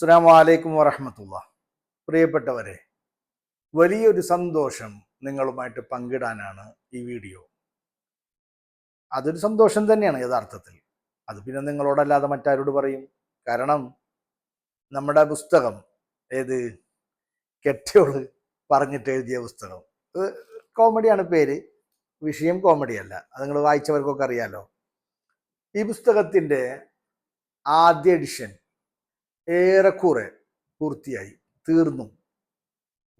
അസ്സാം വലൈക്കും വറഹമത്തുള്ള പ്രിയപ്പെട്ടവരെ വലിയൊരു സന്തോഷം നിങ്ങളുമായിട്ട് പങ്കിടാനാണ് ഈ വീഡിയോ. അതൊരു സന്തോഷം തന്നെയാണ് യഥാർത്ഥത്തിൽ. അത് പിന്നെ നിങ്ങളോടല്ലാതെ മറ്റാരോട് പറയും? കാരണം നമ്മുടെ പുസ്തകം ഏത് കെട്ടിയോൾ പറഞ്ഞിട്ട് എഴുതിയ പുസ്തകം കോമഡിയാണ് പേര്. വിഷയം കോമഡിയല്ല. അത് നിങ്ങൾ വായിച്ചവർക്കൊക്കെ അറിയാലോ. ഈ പുസ്തകത്തിന്റെ ആദ്യ എഡിഷൻ ഏറെക്കുറെ പൂർത്തിയായി തീർന്നു.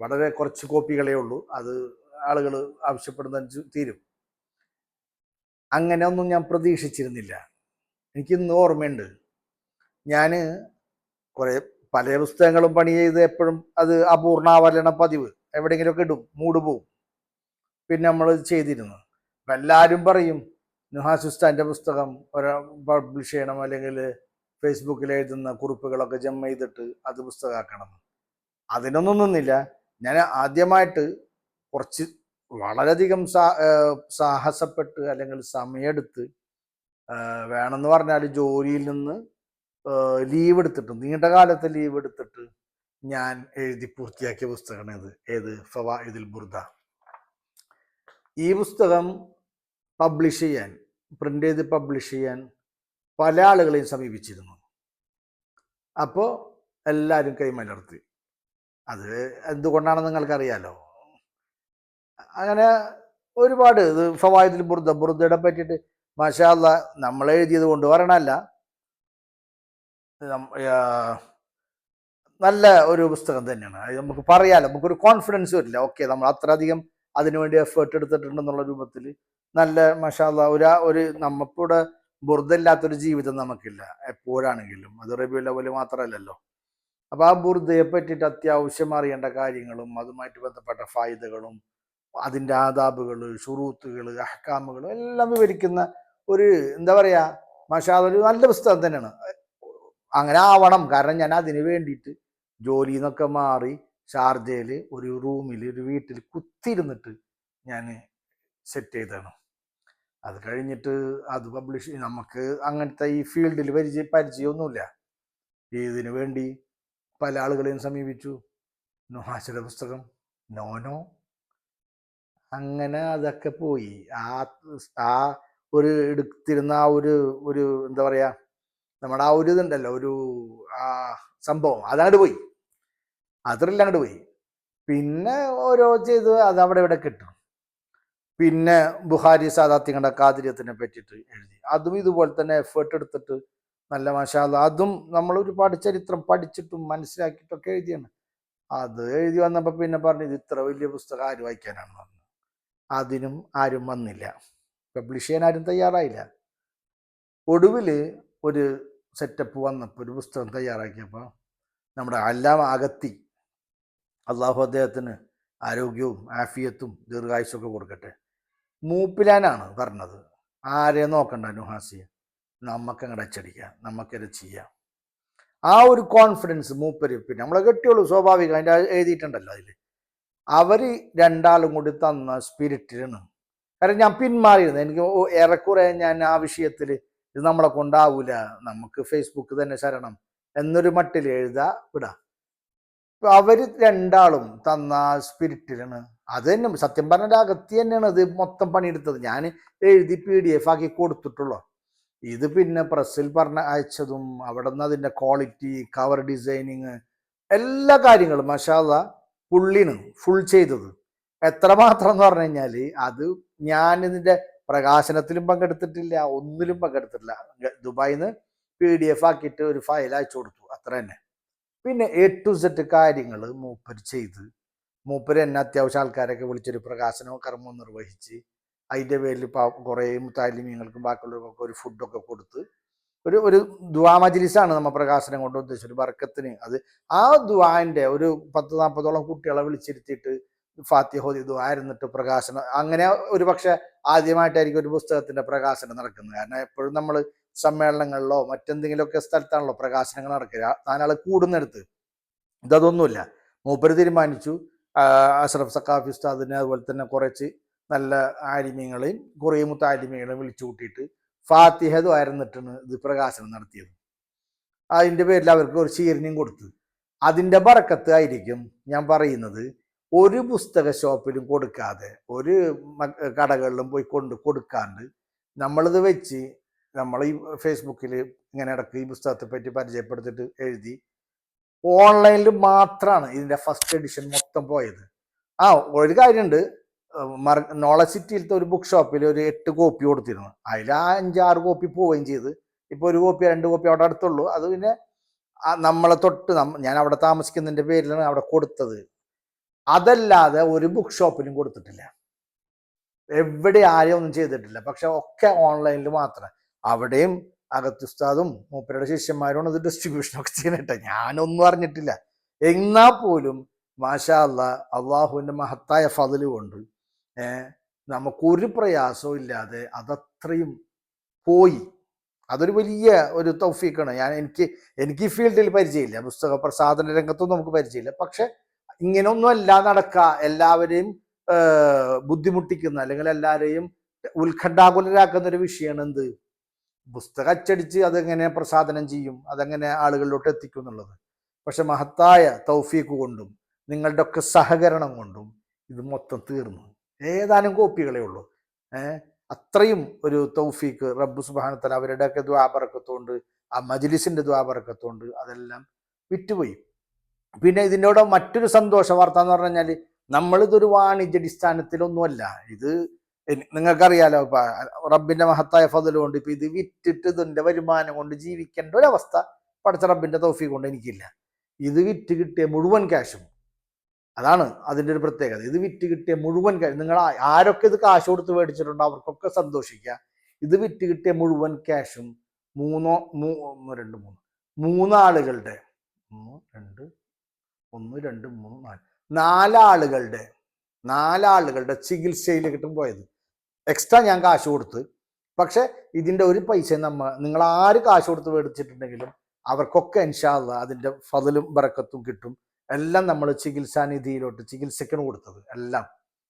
വളരെ കുറച്ച് കോപ്പികളേ ഉള്ളൂ. അത് ആളുകൾ ആവശ്യപ്പെടുന്ന തീരും. അങ്ങനെ ഒന്നും ഞാൻ പ്രതീക്ഷിച്ചിരുന്നില്ല. എനിക്കിന്ന് ഓർമ്മയുണ്ട്. ഞാൻ കുറേ പല പുസ്തകങ്ങളും പണി ചെയ്ത് എപ്പോഴും അത് അപൂർണാവലണ പതിവ്. എവിടെയെങ്കിലുമൊക്കെ ഇടും. മൂട് പോവും. പിന്നെ നമ്മൾ ചെയ്തിരുന്നു. അപ്പം എല്ലാവരും പറയും നുഹാസുസ്താന്റെ പുസ്തകം ഒരാ പബ്ലിഷ് ചെയ്യണം അല്ലെങ്കിൽ ഫേസ്ബുക്കിൽ എഴുതുന്ന കുറിപ്പുകളൊക്കെ ജമ ചെയ്തിട്ട് അത് പുസ്തകമാക്കണം അതിനൊന്നും നിന്നില്ല. ഞാൻ ആദ്യമായിട്ട് കുറച്ച് വളരെയധികം സാ സാഹസപ്പെട്ട് അല്ലെങ്കിൽ സമയമെടുത്ത് വേണമെന്ന് പറഞ്ഞാൽ ജോലിയിൽ നിന്ന് ലീവ് എടുത്തിട്ട് നീണ്ട കാലത്തെ ലീവ് എടുത്തിട്ട് ഞാൻ എഴുതി പൂർത്തിയാക്കിയ പുസ്തകമാണ് ഇത്. ഏത്? ഫവാ ഇതിൽ ബുർദ. ഈ പുസ്തകം പബ്ലിഷ് ചെയ്യാൻ പ്രിന്റ് ചെയ്ത് പബ്ലിഷ് ചെയ്യാൻ പല ആളുകളെയും സമീപിച്ചിരുന്നു. അപ്പോൾ എല്ലാവരും കൈമലർത്തി. അത് എന്തുകൊണ്ടാണെന്ന് നിങ്ങൾക്കറിയാലോ? അങ്ങനെ ഒരുപാട് ഇത് ഫവായത്തിൽ ബുർദ ബുർദയുടെ പറ്റിയിട്ട് മാഷാല്ല നമ്മൾ എഴുതിയത് കൊണ്ട് പറയണല്ല നല്ല ഒരു പുസ്തകം തന്നെയാണ്. അത് നമുക്ക് പറയാലോ നമുക്കൊരു കോൺഫിഡൻസ് വരില്ല ഓക്കെ നമ്മൾ അത്രയധികം അതിനുവേണ്ടി എഫേർട്ട് എടുത്തിട്ടുണ്ടെന്നുള്ള രൂപത്തിൽ നല്ല മഷാല്ല ഒരു നമുക്കിവിടെ ബുർദയില്ലാത്തൊരു ജീവിതം നമുക്കില്ല എപ്പോഴാണെങ്കിലും. അത് റബിയുള്ള മാത്രമല്ലല്ലോ അപ്പം ആ ബുർദയെ പറ്റിയിട്ട് അത്യാവശ്യം അറിയേണ്ട കാര്യങ്ങളും അതുമായിട്ട് ബന്ധപ്പെട്ട ഫായിദകളും അതിന്റെ ആദാബുകൾ ഷുറൂത്തുകൾ അഹ്കാമുകൾ എല്ലാം വിവരിക്കുന്ന ഒരു എന്താ പറയുക മഷാദ് ഒരു നല്ല പുസ്തകം തന്നെയാണ്. അങ്ങനെ ആവണം. കാരണം ഞാൻ അതിന് വേണ്ടിയിട്ട് ജോലിയിൽ നിന്നൊക്കെ മാറി ഷാർജയിൽ ഒരു റൂമിൽ ഒരു വീട്ടിൽ കുത്തിയിരുന്നിട്ട് ഞാൻ സെറ്റ് ചെയ്തതാണ്. അത് കഴിഞ്ഞിട്ട് അത് പബ്ലിഷ് നമുക്ക് അങ്ങനത്തെ ഈ ഫീൽഡിൽ പരിചയ പരിചയമൊന്നുമില്ല. ഇതിനു വേണ്ടി? പല ആളുകളെയും സമീപിച്ചു. നുഹാശയുടെ പുസ്തകം. നോനോ അങ്ങനെ അതൊക്കെ പോയി. ആ ആ ഒരു എടുത്തിരുന്ന ആ ഒരു ഒരു എന്താ പറയാ നമ്മുടെ ആ ഒരു ഇതുണ്ടല്ലോ ഒരു ആ സംഭവം അതങ്ങോട്ട് പോയി. അതിൽ അങ്ങോട്ട് പോയി. പിന്നെ ഓരോ ചെയ്ത് അത് അവിടെ ഇവിടെ കിട്ടും. പിന്നെ ബുഹാരി സാദാത്തിങ്ങളുടെ കാതിര്യത്തിനെ പറ്റിയിട്ട് എഴുതി. അതും ഇതുപോലെ തന്നെ എഫേർട്ട് എടുത്തിട്ട് നല്ല മഷാല അതും നമ്മൾ ഒരുപാട് ചരിത്രം പഠിച്ചിട്ടും മനസ്സിലാക്കിയിട്ടൊക്കെ എഴുതിയാണ്. അത് എഴുതി വന്നപ്പോൾ പിന്നെ പറഞ്ഞു ഇത് ഇത്ര വലിയ പുസ്തകം ആര് വായിക്കാനാണ് പറഞ്ഞു അതിനും ആരും വന്നില്ല. പബ്ലിഷ് ചെയ്യാൻ ആരും തയ്യാറായില്ല. ഒടുവിൽ ഒരു സെറ്റപ്പ് വന്നപ്പോൾ ഒരു പുസ്തകം തയ്യാറാക്കിയപ്പോൾ നമ്മുടെ അല്ലാം അകത്തി അള്ളാഹു അദ്ദേഹത്തിന് ആരോഗ്യവും ആഫിയത്തും ദീർഘായുസൊക്കെ കൊടുക്കട്ടെ. മൂപ്പിലാനാണ് പറഞ്ഞത്. ആരെ നോക്കണ്ട നുഹാസിയെ നമുക്ക് അങ്ങോട്ട് അച്ചടിക്കാം. നമുക്കത് ചെയ്യാം. ആ ഒരു കോൺഫിഡൻസ് മൂപ്പര് പിന്നെ നമ്മളെ കെട്ടിയുള്ളൂ സ്വാഭാവികം. അതിന്റെ എഴുതിയിട്ടുണ്ടല്ലോ അതിൽ അവർ രണ്ടാളും കൂടി തന്ന സ്പിരിറ്റിലാണ് കാരണം ഞാൻ പിന്മാറിയിരുന്നു. എനിക്ക് ഏറെക്കുറെ ഞാൻ ആ വിഷയത്തിൽ ഇത് നമ്മളെ കൊണ്ടാവൂല. നമുക്ക് ഫേസ്ബുക്ക് തന്നെ ശരണം എന്നൊരു മട്ടിൽ എഴുതാ വിടാ. അവർ രണ്ടാളും തന്ന സ്പിരിറ്റിലാണ് അത് തന്നെ സത്യം പറഞ്ഞ അകത്തി തന്നെയാണ് ഇത് മൊത്തം പണിയെടുത്തത്. ഞാൻ എഴുതി പി ഡി എഫ് ആക്കി കൊടുത്തിട്ടുള്ളൂ. ഇത് പിന്നെ പ്രസ്സിൽ പറഞ്ഞ അയച്ചതും അവിടെ നിന്ന് അതിന്റെ ക്വാളിറ്റി കവർ ഡിസൈനിങ് എല്ലാ കാര്യങ്ങളും മഷാദ പുള്ളിന് ഫുൾ ചെയ്തത്. എത്രമാത്രം എന്ന് പറഞ്ഞു കഴിഞ്ഞാൽ അത് ഞാൻ ഇതിന്റെ പ്രകാശനത്തിലും പങ്കെടുത്തിട്ടില്ല ഒന്നിലും പങ്കെടുത്തിട്ടില്ല. ദുബായിൽ നിന്ന് പി ഡി എഫ് ആക്കിയിട്ട് ഒരു ഫയൽ അയച്ചു കൊടുത്തു അത്ര തന്നെ. പിന്നെ എ ടു സെറ്റ് കാര്യങ്ങൾ മൂപ്പർ ചെയ്ത് മൂപ്പര് എന്നെ അത്യാവശ്യം ആൾക്കാരൊക്കെ വിളിച്ചൊരു പ്രകാശനവും കർമ്മവും നിർവഹിച്ച് അതിന്റെ പേരിൽ കുറേ താലിമ്യങ്ങൾക്കും ബാക്കിയുള്ളവർക്കൊക്കെ ഒരു ഫുഡൊക്കെ കൊടുത്ത് ഒരു ഒരു ദുവാ മജിലിസാണ് നമ്മൾ പ്രകാശനം കൊണ്ട് ഉദ്ദേശിച്ചത് ഒരു ബർക്കത്തിന്. അത് ആ ദുവാന്റെ ഒരു പത്ത് നാൽപ്പതോളം കുട്ടികളെ വിളിച്ചിരുത്തിയിട്ട് ഫാത്തിഹോദി ദുവാ ഇരുന്നിട്ട് പ്രകാശനം. അങ്ങനെ ഒരു പക്ഷെ ആദ്യമായിട്ടായിരിക്കും ഒരു പുസ്തകത്തിന്റെ പ്രകാശനം നടക്കുന്നത്. കാരണം എപ്പോഴും നമ്മൾ സമ്മേളനങ്ങളിലോ മറ്റെന്തെങ്കിലുമൊക്കെ സ്ഥലത്താണല്ലോ പ്രകാശനങ്ങൾ നടക്കുക നാലാൾ കൂടുന്നിടത്ത്. ഇതൊന്നുമില്ല. മൂപ്പര് തീരുമാനിച്ചു. അഷ്റഫ് സക്കാഫി ഉസ്താദിനെ അതുപോലെ തന്നെ കുറച്ച് നല്ല ആലിമ്യങ്ങളെയും കുറേ മുത്ത ആലിമ്യങ്ങളെയും വിളിച്ചു കൂട്ടിയിട്ട് ഫാത്തിഹ ദ്വാരന്നിട്ടാണ് ഇത് പ്രകാശനം നടത്തിയത്. അതിന്റെ പേരിൽ അവർക്ക് ഒരു ശീരനും കൊടുത്തു. അതിന്റെ ബറക്കത്ത് ആയിരിക്കും ഞാൻ പറയുന്നത് ഒരു പുസ്തക ഷോപ്പിലും കൊടുക്കാതെ ഒരു കടകളിലും പോയി കൊണ്ട് കൊടുക്കാണ്ട് നമ്മളിത് വെച്ച് നമ്മൾ ഈ ഫേസ്ബുക്കിൽ ഇങ്ങനെ ഇടയ്ക്ക് ഈ പുസ്തകത്തെ പറ്റി പരിചയപ്പെടുത്തിട്ട് എഴുതി ഓൺലൈനിൽ മാത്രമാണ് ഇതിന്റെ ഫസ്റ്റ് എഡിഷൻ മൊത്തം പോയത്. ആ ഒരു കാര്യമുണ്ട് നോളജ് സിറ്റിയിലത്തെ ഒരു ബുക്ക് ഷോപ്പിൽ ഒരു എട്ട് കോപ്പി കൊടുത്തിരുന്നു. അതിൽ ആ അഞ്ചാറ് കോപ്പി പോവുകയും ചെയ്ത്. ഇപ്പോൾ ഒരു കോപ്പി രണ്ട് കോപ്പി അവിടെ അടുത്തുള്ളൂ. അത് പിന്നെ നമ്മളെ തൊട്ട് ഞാൻ അവിടെ താമസിക്കുന്നതിന്റെ പേരിലാണ് അവിടെ കൊടുത്തത്. അതല്ലാതെ ഒരു ബുക്ക് ഷോപ്പിലും കൊടുത്തിട്ടില്ല. എവിടെ ആരെയും ഒന്നും ചെയ്തിട്ടില്ല. പക്ഷെ ഒക്കെ ഓൺലൈനിൽ മാത്രം. അവിടെയും അകത്തുസ്താദും മൂപ്പരുടെ ശിഷ്യന്മാരും ഇത് ഡിസ്ട്രിബ്യൂഷൻ ഒക്കെ ചെയ്യുന്നിട്ട് ഞാനൊന്നും അറിഞ്ഞിട്ടില്ല. എന്നാ പോലും മാഷാ അല്ല അള്ളാഹുവിന്റെ മഹത്തായ ഫതിൽ കൊണ്ട് നമുക്കൊരു പ്രയാസവും ഇല്ലാതെ അതത്രയും പോയി. അതൊരു വലിയ ഒരു തൗഫീക്കാണ്. ഞാൻ എനിക്ക് എനിക്ക് ഈ ഫീൽഡിൽ പരിചയമില്ല. പുസ്തക പ്രസാദന രംഗത്തും നമുക്ക് പരിചയമില്ല. പക്ഷെ ഇങ്ങനെയൊന്നും അല്ല നടക്കുക എല്ലാവരെയും ബുദ്ധിമുട്ടിക്കുന്ന അല്ലെങ്കിൽ എല്ലാവരെയും ഉത്കണ്ഠാകുലരാക്കുന്ന ഒരു വിഷയമാണ് എന്ത്? പുസ്തകം അച്ചടിച്ച് അതെങ്ങനെ പ്രസാദനം ചെയ്യും അതെങ്ങനെ ആളുകളിലോട്ട് എത്തിക്കും എന്നുള്ളത്. പക്ഷെ മഹത്തായ തൗഫീക്ക് കൊണ്ടും നിങ്ങളുടെ ഒക്കെ സഹകരണം കൊണ്ടും ഇത് മൊത്തം തീർന്നു. ഏതാനും കോപ്പികളേ ഉള്ളൂ. ഏഹ് അത്രയും ഒരു തൗഫീക്ക് റബ്ബ് സുബാനത്തല അവരുടെയൊക്കെ ദ്വാപറക്കത്തോണ്ട് ആ മജ്ലിസിന്റെ ദ്വാപറക്കത്തോണ്ട് അതെല്ലാം വിറ്റുപോയി. പിന്നെ ഇതിനോട് മറ്റൊരു സന്തോഷ വാർത്ത എന്ന് പറഞ്ഞു കഴിഞ്ഞാൽ നമ്മളിതൊരു വാണിജ്യാടിസ്ഥാനത്തിലൊന്നുമല്ല. ഇത് നിങ്ങൾക്കറിയാലോ ഇപ്പൊ റബ്ബിന്റെ മഹത്തായ ഫതൽ കൊണ്ട് ഇപ്പൊ ഇത് വിറ്റിട്ട് ഇതിന്റെ വരുമാനം കൊണ്ട് ജീവിക്കേണ്ട ഒരവസ്ഥ പഠിച്ച റബ്ബിന്റെ തോഫി കൊണ്ട് എനിക്കില്ല. ഇത് വിറ്റ് കിട്ടിയ മുഴുവൻ ക്യാഷും. അതാണ് അതിന്റെ ഒരു പ്രത്യേകത. ഇത് വിറ്റ് കിട്ടിയ മുഴുവൻ ക്യാഷ് നിങ്ങൾ ആരൊക്കെ ഇത് കാശ് കൊടുത്ത് മേടിച്ചിട്ടുണ്ടോ അവർക്കൊക്കെ സന്തോഷിക്കുക. ഇത് വിറ്റ് കിട്ടിയ മുഴുവൻ ക്യാഷും മൂന്നോ മൂ ഒന്ന് രണ്ട് മൂന്ന് മൂന്നാളുകളുടെ ഒന്ന് രണ്ട് ഒന്ന് രണ്ട് മൂന്ന് നാല് നാലാളുകളുടെ നാലാളുകളുടെ ചികിത്സയിലേക്കിട്ടും പോയത്. എക്സ്ട്രാ ഞാൻ കാശ് കൊടുത്ത്. പക്ഷെ ഇതിന്റെ ഒരു പൈസ നമ്മൾ നിങ്ങൾ ആര് കാശ് കൊടുത്ത് മേടിച്ചിട്ടുണ്ടെങ്കിലും അവർക്കൊക്കെ ഇൻഷാല്ല അതിന്റെ ഫതലും ബറക്കത്തും കിട്ടും. എല്ലാം നമ്മൾ ചികിത്സാനിധിയിലോട്ട് ചികിത്സയ്ക്കാണ് കൊടുത്തത്. എല്ലാം.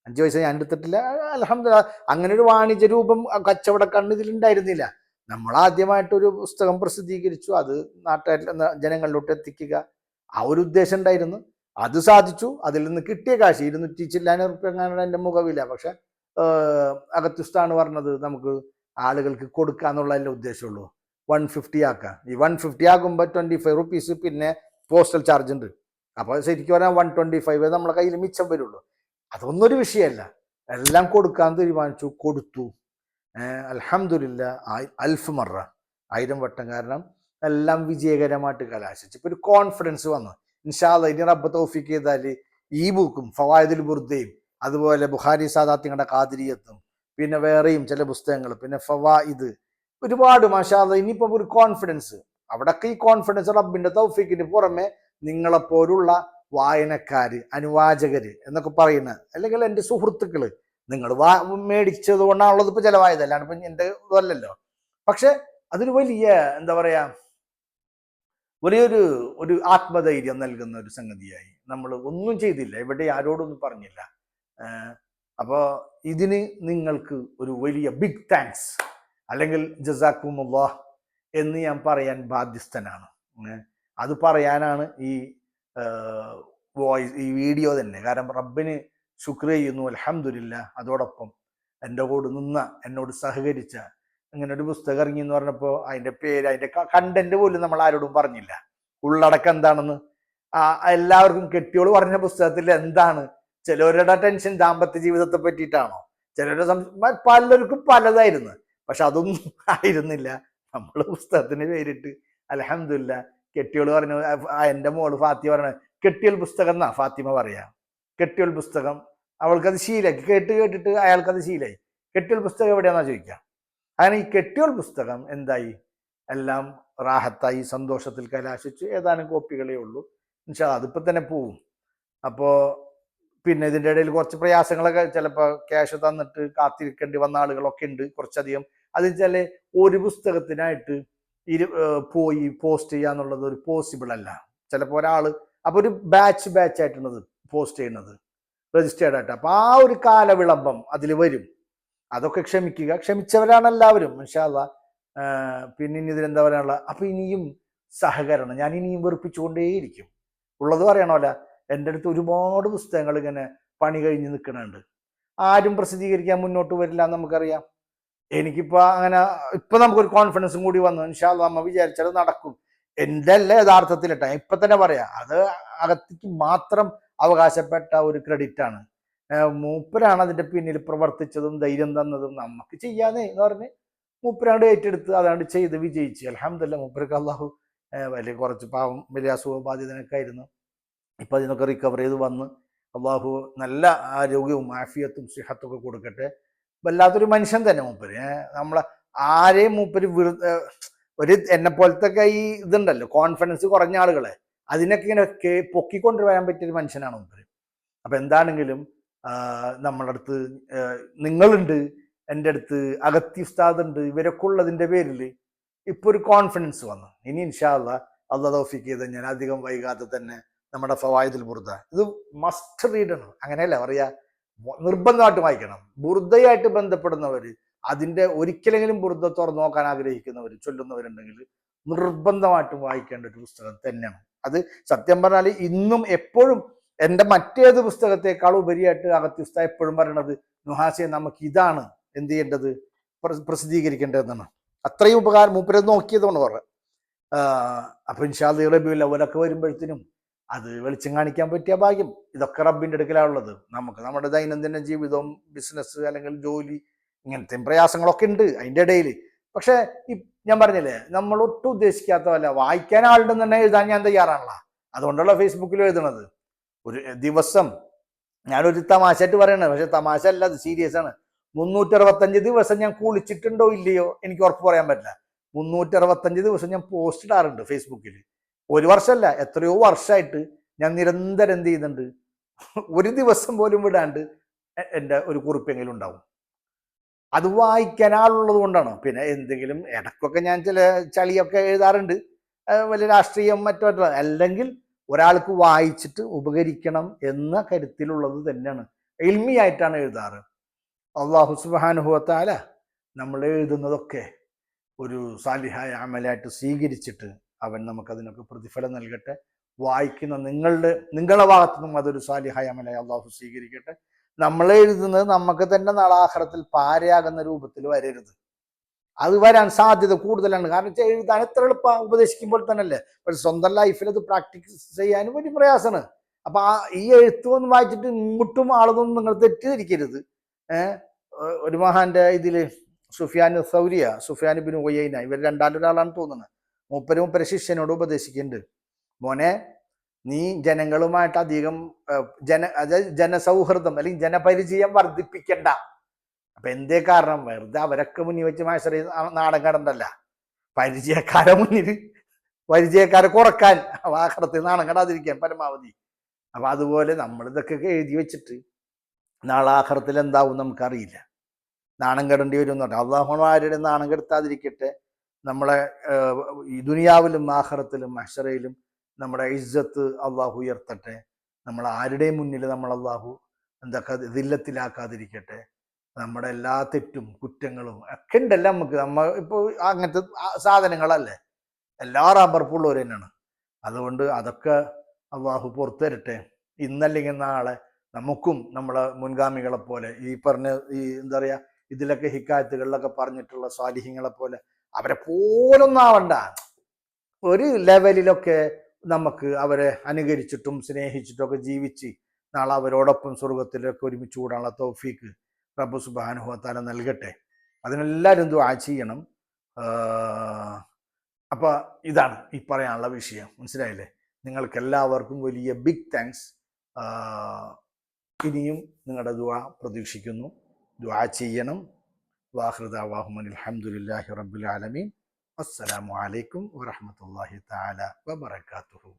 അഞ്ച് പൈസ ഞാൻ എടുത്തിട്ടില്ല. അലഹമില്ല അങ്ങനെ ഒരു വാണിജ്യ രൂപം കച്ചവട ഇതിലുണ്ടായിരുന്നില്ല. നമ്മൾ ആദ്യമായിട്ടൊരു പുസ്തകം പ്രസിദ്ധീകരിച്ചു. അത് നാട്ടുകാരിൽ ജനങ്ങളിലോട്ട് എത്തിക്കുക. ആ ഒരു ഉദ്ദേശം ഉണ്ടായിരുന്നു. അത് സാധിച്ചു. അതിൽ നിന്ന് കിട്ടിയ കാശ് ഇരുന്നൂറ്റി ചില്ലാനം റുപ്യ എങ്ങാനാണ് എന്റെ മുഖവില്ല പക്ഷെ അകത്തുസ്താണ് പറഞ്ഞത് നമുക്ക് ആളുകൾക്ക് കൊടുക്കുക എന്നുള്ളതല്ലേ ഉദ്ദേശമുള്ളൂ? വൺ ഫിഫ്റ്റി ആക്കാം. ഈ വൺ ഫിഫ്റ്റി ആകുമ്പോൾ ട്വന്റി ഫൈവ് റുപ്പീസ് പിന്നെ പോസ്റ്റൽ ചാർജ് ഉണ്ട്. അപ്പോൾ ശരിക്കും പറഞ്ഞാൽ വൺ ട്വന്റി ഫൈവ് നമ്മളെ കയ്യിൽ മിച്ചം വരുള്ളൂ. അതൊന്നും ഒരു വിഷയമല്ല എല്ലാം കൊടുക്കാൻ തീരുമാനിച്ചു കൊടുത്തു. അലഹമില്ല അൽഫ് മറ. ആയിരം വട്ടം കാരണം എല്ലാം വിജയകരമായിട്ട് കലാശിച്ചു. ഇപ്പൊ ഒരു കോൺഫിഡൻസ് വന്നു. ഇൻഷാല്ല ഇനി റബ്ബ് തൗഫിക്ക് ചെയ്താൽ ഈ ബുക്കും ഫവായദുൽ ബുർദയും അതുപോലെ ബുഹാരി സാദാത്തിങ്ങളുടെ കാതിരിയത്തും പിന്നെ വേറെയും ചില പുസ്തകങ്ങൾ പിന്നെ ഫവാ ഇത് ഒരുപാട് മാഷാദ ഇനിയിപ്പോൾ ഒരു കോൺഫിഡൻസ് അവിടൊക്കെ ഈ കോൺഫിഡൻസ് റബ്ബിന്റെ തൗഫിക്കിന് പുറമെ നിങ്ങളെപ്പോലുള്ള വായനക്കാര് അനുവാചകര് എന്നൊക്കെ പറയുന്ന അല്ലെങ്കിൽ എന്റെ സുഹൃത്തുക്കൾ നിങ്ങൾ വാ മേടിച്ചത് കൊണ്ടാണുള്ളത് ഇപ്പൊ ചിലവായതല്ലാണ് ഇപ്പൊ എന്റെ ഇതല്ലല്ലോ പക്ഷെ അതൊരു വലിയ എന്താ പറയാ വലിയൊരു ഒരു ആത്മധൈര്യം നൽകുന്ന ഒരു സംഗതിയായി. നമ്മൾ ഒന്നും ചെയ്തില്ല ഇവിടെ ആരോടൊന്നും പറഞ്ഞില്ല. ഏഹ് അപ്പോ ഇതിന് നിങ്ങൾക്ക് ഒരു വലിയ ബിഗ് താങ്ക്സ് അല്ലെങ്കിൽ ജസാക്കുമുല്ലാ എന്ന് ഞാൻ പറയാൻ ബാധ്യസ്ഥനാണ്. അത് പറയാനാണ് ഈ വോയിസ് ഈ വീഡിയോ തന്നെ. കാരണം റബ്ബിന് ശുക്ർ ചെയ്യുന്നു അലഹമില്ല അതോടൊപ്പം എന്റെ കൂടെ നിന്ന എന്നോട് സഹകരിച്ച ഇങ്ങനെ ഒരു പുസ്തകം ഇറങ്ങി എന്ന് പറഞ്ഞപ്പോൾ അതിന്റെ പേര് അതിന്റെ കണ്ടന്റ് പോലും നമ്മൾ ആരോടും പറഞ്ഞില്ല. ഉള്ളടക്കം എന്താണെന്ന് എല്ലാവർക്കും കെട്ടിയോൾ പറഞ്ഞ പുസ്തകത്തിൽ എന്താണ് ചിലവരുടെ ടെൻഷൻ ദാമ്പത്യ ജീവിതത്തെ പറ്റിയിട്ടാണോ? ചിലരുടെ സംശയം പലർക്കും പലതായിരുന്നു. പക്ഷെ അതൊന്നും ആയിരുന്നില്ല. നമ്മൾ പുസ്തകത്തിന് പേരിട്ട്. അലഹമില്ല കെട്ടിയോൾ പറഞ്ഞു എന്റെ മോൾ ഫാത്തിമ പറഞ്ഞു കെട്ടിയോൾ പുസ്തകം എന്നാ ഫാത്തിമ പറയാ? കെട്ടിയോൾ പുസ്തകം. അവൾക്കത് ശീലാക്കി കേട്ട് കേട്ടിട്ട് അയാൾക്കത് ശീലായി. കെട്ടിയോൾ പുസ്തകം എവിടെയാണെന്നാ ചോദിക്കാം? അങ്ങനെ ഈ കെട്ടിയോൾ പുസ്തകം എന്തായി? എല്ലാം റാഹത്തായി സന്തോഷത്തിൽ കലാശിച്ചു ഏതാനും കോപ്പികളേ ഉള്ളൂ. എന്നുവെച്ചാൽ അതിപ്പോൾ തന്നെ പോവും. അപ്പോൾ പിന്നെ ഇതിന്റെ ഇടയിൽ കുറച്ച് പ്രയാസങ്ങളൊക്കെ ചിലപ്പോൾ ക്യാഷ് തന്നിട്ട് കാത്തിരിക്കേണ്ടി വന്ന ആളുകളൊക്കെ ഉണ്ട് കുറച്ചധികം. അത് വെച്ചാൽ ഒരു പുസ്തകത്തിനായിട്ട് ഇരു പോയി പോസ്റ്റ് ചെയ്യുക എന്നുള്ളത് ഒരു പോസിബിൾ അല്ല. ചിലപ്പോൾ ഒരാൾ അപ്പോൾ ഒരു ബാച്ച് ബാച്ച് ആയിട്ടുള്ളത് പോസ്റ്റ് ചെയ്യുന്നത്. രജിസ്റ്റേർഡ് ആയിട്ട്. അപ്പോൾ ആ ഒരു കാലവിളംബം അതിൽ വരും. അതൊക്കെ ക്ഷമിക്കുക. ക്ഷമിച്ചവരാണ് എല്ലാവരും മനുഷ്യ പിന്നെ ഇനി ഇതിലെന്താ പറയാനുള്ള അപ്പൊ ഇനിയും സഹകരണം. ഞാൻ ഇനിയും വെറുപ്പിച്ചുകൊണ്ടേയിരിക്കും. ഉള്ളത് പറയണമല്ല. എന്റെ അടുത്ത് ഒരുപാട് പുസ്തകങ്ങൾ ഇങ്ങനെ പണി കഴിഞ്ഞ് നിൽക്കുന്നുണ്ട്. ആരും പ്രസിദ്ധീകരിക്കാൻ മുന്നോട്ട് വരില്ല എന്ന് നമുക്കറിയാം. എനിക്കിപ്പോൾ അങ്ങനെ ഇപ്പം നമുക്കൊരു കോൺഫിഡൻസും കൂടി വന്നു. ഇൻഷാല്ല നമ്മൾ വിചാരിച്ചത് നടക്കും. എന്റെ അല്ല യഥാർത്ഥത്തിലിട്ട ഇപ്പം തന്നെ പറയാം. അത് അകത്തേക്ക് മാത്രം അവകാശപ്പെട്ട ഒരു ക്രെഡിറ്റ് ആണ്. മൂപ്പരാണ് അതിന്റെ പിന്നിൽ പ്രവർത്തിച്ചതും ധൈര്യം തന്നതും നമുക്ക് ചെയ്യാന്നേ എന്ന് പറഞ്ഞ് മൂപ്പരാണ്ട് ഏറ്റെടുത്ത് അതാണ്ട് ചെയ്ത് വിജയിച്ച്. അലഹമില്ല മൂപ്പർക്ക് അള്ളാഹു വലിയ കുറച്ച് പാവം വലിയ അസുഖബാധിതനൊക്കെ ആയിരുന്നു. ഇപ്പം അതിനൊക്കെ റിക്കവർ ചെയ്ത് വന്ന് അള്ളാഹു നല്ല ആരോഗ്യവും ആഫിയത്തും സിഹത്തും ഒക്കെ കൊടുക്കട്ടെ. വല്ലാത്തൊരു മനുഷ്യൻ തന്നെ മൂപ്പര്. നമ്മളെ ആരെയും മൂപ്പര് ഒരു എന്നെ പോലത്തെ ഈ ഇതുണ്ടല്ലോ കോൺഫിഡൻസ് കുറഞ്ഞ ആളുകളെ. അതിനൊക്കെ ഇങ്ങനെ പൊക്കിക്കൊണ്ടുവരാൻ പറ്റിയൊരു മനുഷ്യനാണ് മൂപ്പര്. അപ്പൊ എന്താണെങ്കിലും നമ്മളുടെ അടുത്ത് നിങ്ങളുണ്ട് എന്റെ അടുത്ത് അഗത്തി ഉസ്താദ് ഉണ്ട് ഇവരൊക്കെ ഉള്ളതിന്റെ പേരിൽ ഇപ്പൊ ഒരു കോൺഫിഡൻസ് വന്നു. ഇനി ഇൻഷാല്ല അള്ളാഹ് തൗഫീഖ് ചെയ്ത് ഞാൻ അധികം വൈകാതെ തന്നെ നമ്മുടെ ഫവായത്തിൽ ബുർദ. ഇത് മസ്റ്റ് റീഡ് റീഡാണ് അങ്ങനെയല്ല പറയാ നിർബന്ധമായിട്ട് വായിക്കണം. ബുർദയായിട്ട് ബന്ധപ്പെടുന്നവർ അതിന്റെ ഒരിക്കലെങ്കിലും ബുർദ തുറന്നു നോക്കാൻ ആഗ്രഹിക്കുന്നവർ ചൊല്ലുന്നവരുണ്ടെങ്കിൽ നിർബന്ധമായിട്ടും വായിക്കേണ്ട ഒരു പുസ്തകം തന്നെയാണ്. അത് സത്യം പറഞ്ഞാൽ ഇന്നും എപ്പോഴും എന്റെ മറ്റേത് പുസ്തകത്തെക്കാൾ ഉപരിയായിട്ട് അഗത്തി ഉസ്താദ് എപ്പോഴും പറയണത് നുഹാസിയെ നമുക്ക് ഇതാണ് എന്ത് ചെയ്യേണ്ടത്? പ്ര- പ്രസിദ്ധീകരിക്കേണ്ടതെന്നാണ്. അത്രയും ഉപകാരം മൂപ്പരത് നോക്കിയതുകൊണ്ട് പറഞ്ഞു അപ്പൊ ഇൻഷാദ് ലഭ്യമില്ല അവരൊക്കെ വരുമ്പോഴത്തേനും അത് വെളിച്ചം കാണിക്കാൻ പറ്റിയ ഭാഗ്യം. ഇതൊക്കെ റബ്ബിന്റെ അടുക്കലാണുള്ളത്. നമുക്ക് നമ്മുടെ ദൈനംദിന ജീവിതവും ബിസിനസ് അല്ലെങ്കിൽ ജോലി ഇങ്ങനത്തെ പ്രയാസങ്ങളൊക്കെ ഉണ്ട് അതിന്റെ ഇടയിൽ. പക്ഷേ ഈ ഞാൻ പറഞ്ഞില്ലേ നമ്മൾ ഒട്ടും ഉദ്ദേശിക്കാത്തതല്ല വായിക്കാൻ ആളുണ്ടെന്ന് എഴുതാൻ ഞാൻ തയ്യാറാണല്ലോ. അതുകൊണ്ടുള്ള ഫേസ്ബുക്കിൽ എഴുതണത്. ഒരു ദിവസം ഞാനൊരു തമാശയായിട്ട് പറയണത് പക്ഷെ തമാശ അല്ല അത് സീരിയസ് ആണ്. മുന്നൂറ്റി അറുപത്തഞ്ച് ദിവസം ഞാൻ കുളിച്ചിട്ടുണ്ടോ ഇല്ലയോ എനിക്ക് ഉറപ്പ് പറയാൻ പറ്റില്ല. മുന്നൂറ്റി അറുപത്തഞ്ച് ദിവസം ഞാൻ പോസ്റ്റ് ഇടാറുണ്ട് ഫേസ്ബുക്കിൽ ഒരു വർഷമല്ല എത്രയോ വർഷമായിട്ട് ഞാൻ നിരന്തരം എന്ത് ചെയ്യുന്നുണ്ട് ഒരു ദിവസം പോലും വിടാണ്ട് എന്റെ ഒരു കുറിപ്പെങ്കിലും ഉണ്ടാവും. അത് വായിക്കാൻ ആളുള്ളത് കൊണ്ടാണ്. പിന്നെ എന്തെങ്കിലും ഇടക്കൊക്കെ ഞാൻ ചില ചളിയൊക്കെ എഴുതാറുണ്ട്. വലിയ രാഷ്ട്രീയം മറ്റോ മറ്റോ. അല്ലെങ്കിൽ ഒരാൾക്ക് വായിച്ചിട്ട് ഉപകരിക്കണം എന്ന കരുത്തിലുള്ളത് തന്നെയാണ്. എൽമിയായിട്ടാണ് എഴുതാറ്. അള്ളാഹു സുബാനുഭവത്താല നമ്മൾ എഴുതുന്നതൊക്കെ ഒരു സാലിഹായ അമലായിട്ട് സ്വീകരിച്ചിട്ട് അവൻ നമുക്കതിനൊക്കെ പ്രതിഫലം നൽകട്ടെ. വായിക്കുന്ന നിങ്ങളുടെ നിങ്ങളുടെ ഭാഗത്തു നിന്നും അതൊരു സാലിഹായ അമലായി അള്ളാഹു സ്വീകരിക്കട്ടെ. നമ്മളെ എഴുതുന്നത് നമുക്ക് തന്നെ നാളാഹരത്തിൽ പാരയാകുന്ന രൂപത്തിൽ വരരുത്. അത് വരാൻ സാധ്യത കൂടുതലാണ്. കാരണം വെച്ചാൽ എഴുതാൻ എത്ര എളുപ്പ. ഉപദേശിക്കുമ്പോൾ തന്നെ അല്ലേ പക്ഷെ സ്വന്തം ലൈഫിൽ അത് പ്രാക്ടീസ് ചെയ്യാനും വലിയ പ്രയാസമാണ്. അപ്പൊ ആ ഈ എഴുത്തുമെന്ന് വായിച്ചിട്ട് ഇങ്ങോട്ടും ആളൊന്നും നിങ്ങൾ തെറ്റിദ്ധരിക്കരുത്. ഒരു മഹാന്റെ ഇതിൽ Sufyan Thawri Sufyan bin Uyaynah ഇവർ രണ്ടാലൊരാളാണ് തോന്നുന്നത് മൂപ്പര് മൂപ്പര് ഉപദേശിക്കുന്നുണ്ട് മോനെ നീ ജനങ്ങളുമായിട്ട് അധികം ജന അതായത് ജനസൗഹൃദം അല്ലെങ്കിൽ ജനപരിചയം വർദ്ധിപ്പിക്കണ്ട. അപ്പൊ എന്തേ കാരണം? വെറുതെ അവരൊക്കെ മുന്നിൽ വെച്ച് മാഷറി നാടൻ കടണ്ടല്ല പരിചയക്കാരെ മുന്നിൽ പരിചയക്കാരെ കുറയ്ക്കാൻ. വാഹനത്തിൽ നാണം കടാതിരിക്കാൻ പരമാവധി. അപ്പൊ അതുപോലെ നമ്മൾ ഇതൊക്കെ എഴുതി വെച്ചിട്ട് നാളെ ആഹ്റത്തിൽ എന്താവും നമുക്കറിയില്ല. നാണം കെടേണ്ടി വരും എന്ന് പറഞ്ഞാൽ അള്ളാഹുമാരുടെ നാണം കെടുത്താതിരിക്കട്ടെ? നമ്മളെ ഈ ദുനിയാവിലും ആഹ്റത്തിലും അഷറയിലും നമ്മുടെ ഇജ്ജത്ത് അള്ളാഹു ഉയർത്തട്ടെ. നമ്മൾ ആരുടെയും മുന്നിൽ നമ്മൾ അള്ളാഹു എന്തൊക്കെ ദില്ലത്തിലാക്കാതിരിക്കട്ടെ. നമ്മുടെ എല്ലാ തെറ്റും കുറ്റങ്ങളും ഒക്കെ ഉണ്ടല്ലോ നമുക്ക്. നമ്മ ഇപ്പോൾ അങ്ങനത്തെ സാധനങ്ങളല്ലേ? എല്ലാ റബ്ബർപ്പുള്ളവർ തന്നെയാണ്. അതുകൊണ്ട് അതൊക്കെ അള്ളാഹു പുറത്തു തരട്ടെ. ഇന്നല്ലെങ്കിൽ നാളെ നമുക്കും നമ്മളെ മുൻഗാമികളെ പോലെ ഈ പറഞ്ഞ ഈ എന്താ പറയാ ഇതിലൊക്കെ ഹിക്കായത്തുകളിലൊക്കെ പറഞ്ഞിട്ടുള്ള സ്വാലിഹ്യങ്ങളെ പോലെ അവരെ പോലൊന്നാവണ്ട ഒരു ലെവലിലൊക്കെ നമുക്ക് അവരെ അനുകരിച്ചിട്ടും സ്നേഹിച്ചിട്ടും ഒക്കെ ജീവിച്ച് നാളെ അവരോടൊപ്പം സ്വർഗത്തിലൊക്കെ ഒരുമിച്ച് കൂടാനുള്ള തോഫീക്ക് റബ്ബു സുബാനുഭവത്താല നൽകട്ടെ. അതിനെല്ലാവരും ദുആ ചെയ്യണം. അപ്പോൾ അപ്പൊ ഇതാണ് ഈ പറയാനുള്ള വിഷയം. മനസ്സിലായില്ലേ? നിങ്ങൾക്ക് എല്ലാവർക്കും വലിയ ബിഗ് താങ്ക്സ് ഇനിയും നിങ്ങളുടെ ദുആ പ്രതീക്ഷിക്കുന്നു. ദുആ ചെയ്യണം. وآخر دعواهم الحمد لله رب العالمين. السلام عليكم ورحمة الله تعالى وبركاته.